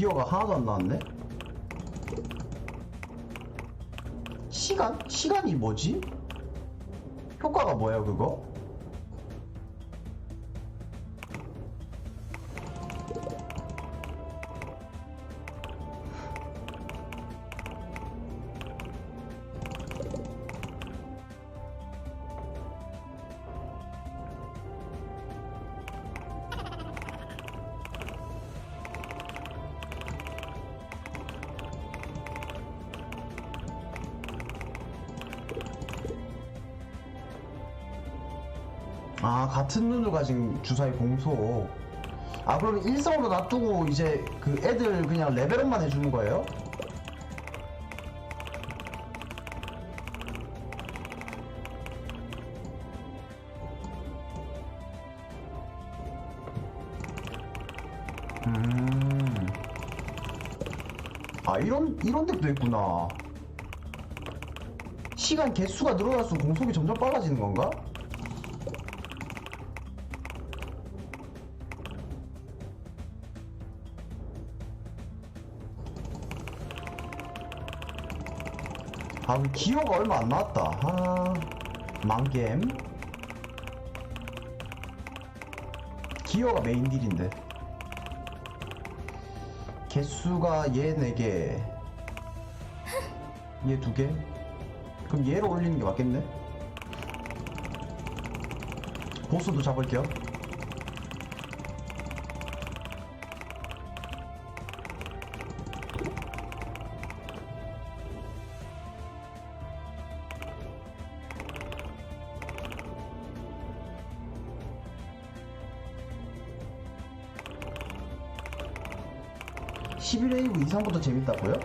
기어가 하나도 안 나왔네? 시간? 시간이 뭐지? 효과가 뭐야 그거? 아 같은 눈을 가진 주사위 공소 아 그럼 일성으로 놔두고 이제 그 애들 그냥 레벨업만 해주는 거예요? 음. 아 이런 이런 덱도 있구나 시간 개수가 늘어날수록 공속이 점점 빨라지는 건가? 아, 그 기호가 얼마 안 나왔다. 아, 망겜. 기호가 메인 딜인데. 개수가 얘 4개. 얘 2개. 그럼 얘를 올리는 게 맞겠네? 보스도 잡을게요. 십1 웨이브 이상부터 재밌다고요?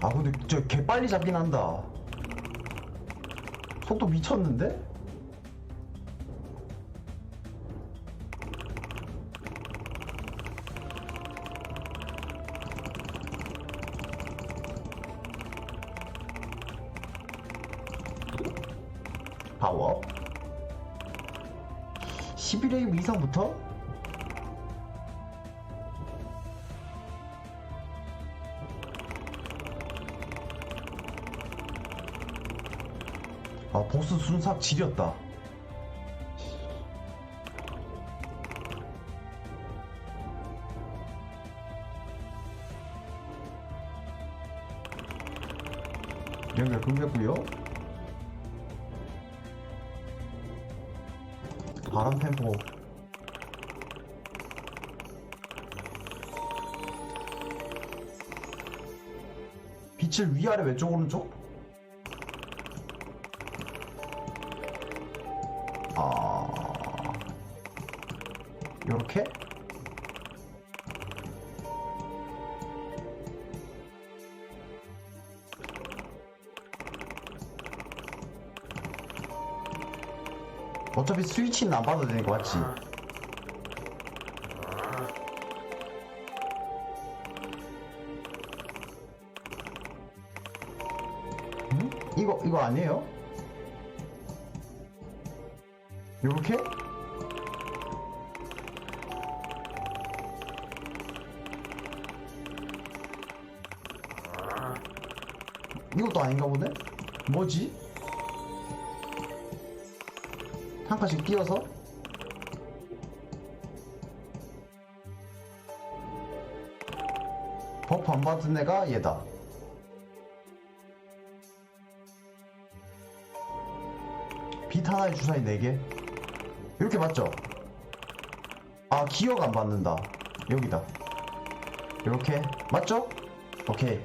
아 근데 저 개 빨리 잡긴 한다. 속도 미쳤는데? 11회 이상부터? 아 보스 순삭 지렸다 연결 끊겼고요 바람 템포 빛을 위아래 왼쪽 오른쪽? 아 요렇게? 어차피 스위치는 안 되는 거 맞지? 음? 이거 이거 아니에요? 요렇게? 이것도 아닌가 보네? 뭐지? 한 칸씩 띄어서? 버프 안 받은 애가 얘다. 빛 하나에 주사위 4개. 이렇게 맞죠? 아 기어가 안 받는다. 여기다. 이렇게. 맞죠? 오케이.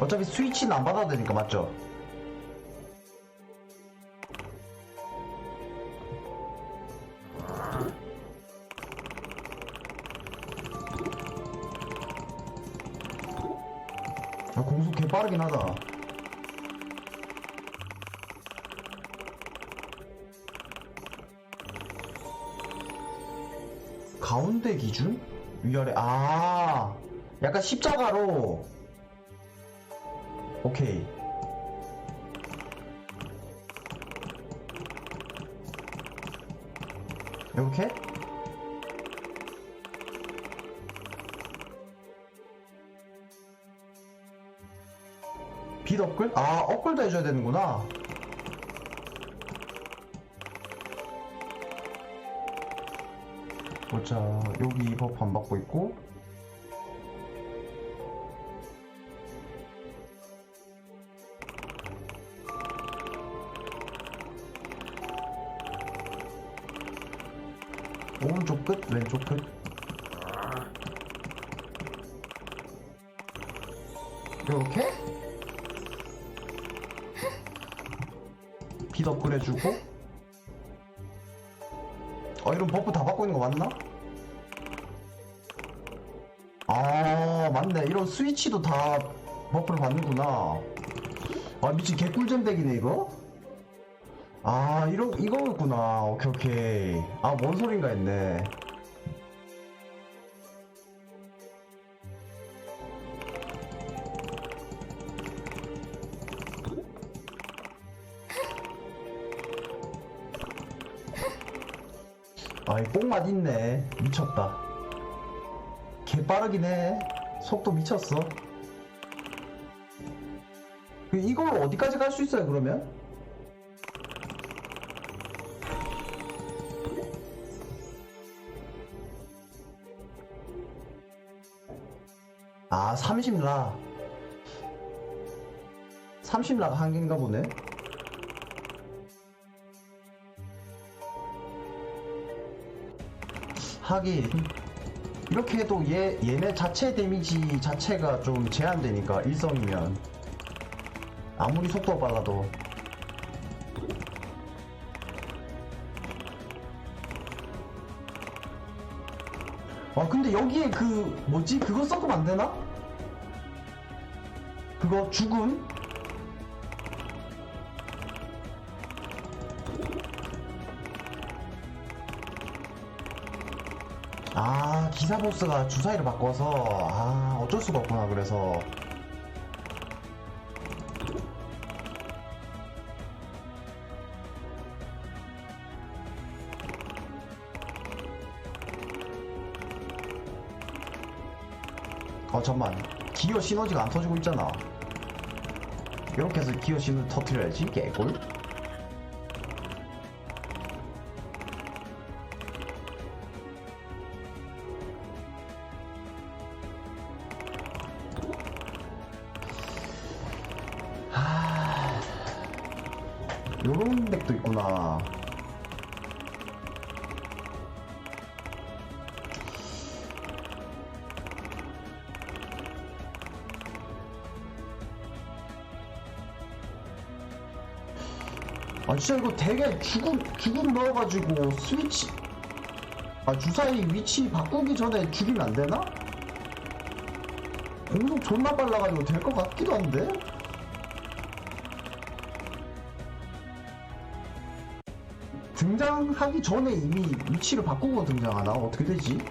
어차피 스위치는 안 받아도 되니까 맞죠? 아 공속 개 빠르긴 하다 가운데 기준? 위아래 아 약간 십자가로 오케이 이렇게? 빛 업글? 아 업글도 해줘야 되는구나. 보자. 여기 버프 안 받고 있고. 오른쪽 끝? 왼쪽 끝? 이렇게 빛 해주고? 어 이런 버프 다 받고 있는 거 맞나? 아 맞네. 이런 스위치도 다 버프를 받는구나. 아 미친 개꿀잼 덱이네 이거? 아 이러 이거였구나. 오케이 오케이. 아 뭔 소린가 했네 아이 뽕맛 있네. 미쳤다. 개 빠르긴 해. 속도 미쳤어. 그 이걸로 어디까지 갈 수 있어요 그러면? 아 30라. 30라가 한계인가 보네 하긴 이렇게 해도 얘, 얘네 자체 데미지 자체가 좀 제한되니까 일성이면 아무리 속도가 빨라도 아 근데 여기에 그 뭐지 그거 섞으면 안 되나? 그거 죽음? 아 기사 보스가 주사위를 바꿔서 아 어쩔 수가 없구나 그래서. 어 잠만. 기어 시너지가 안 터지고 있잖아. 이렇게 해서 기어 시너지 터트려야지 개꿀 요런 덱도 있구나 아 진짜 이거 되게 죽음 죽음 넣어가지고 스위치 아 주사위 위치 바꾸기 전에 죽이면 안 되나? 공속 존나 빨라가지고 될 것 같기도 한데? 등장하기 전에 이미 위치를 바꾸고 등장하나? 어떻게 되지?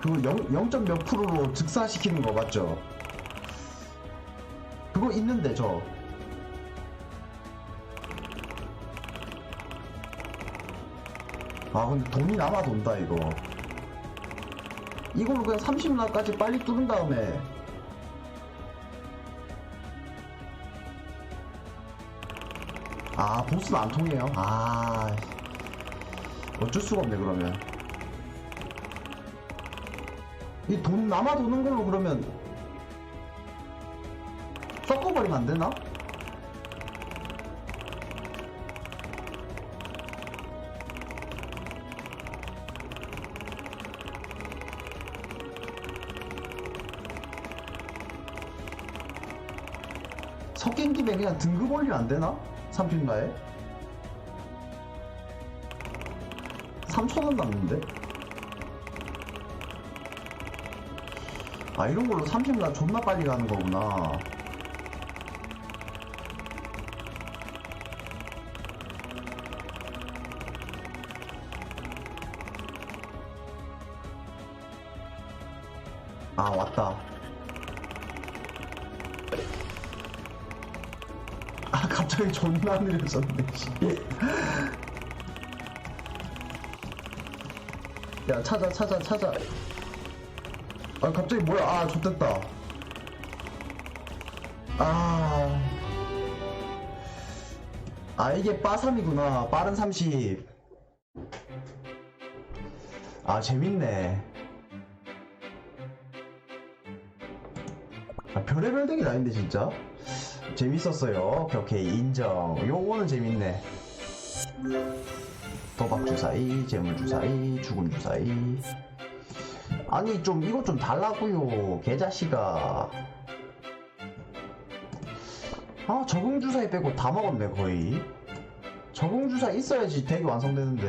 그거 0. 몇 프로로 즉사시키는 거 맞죠? 그거 있는데 저 아 근데 돈이 남아 돈다 이거 이걸로 그냥 30라까지 빨리 뚫은 다음에. 아 보스는 안 통해요. 아 어쩔 수가 없네 그러면. 이 돈 남아 도는 걸로 그러면 섞어버리면 안 되나? 섞인 김에 그냥 등급 올리면 안 되나? 30라에? 3천원 남는데? 아 이런 걸로 30라 존나 빨리 가는 거구나 아 왔다 갑자기 존나 느려졌네 씨. 야 찾아 찾아 찾아. 아 갑자기 뭐야? 아 좋됐다. 아... 아 이게 빠삼이구나. 빠른 30 아 재밌네. 아 별의별 덱이 아닌데 진짜 재밌었어요. 오케이 인정. 요거는 재밌네. 도박 주사위 재물 주사위 죽음 주사위. 아니 좀 이거 좀 달라고요 개자식아. 아 적응 주사위 빼고 다 먹었네 거의. 적응 주사 있어야지 덱이 완성되는데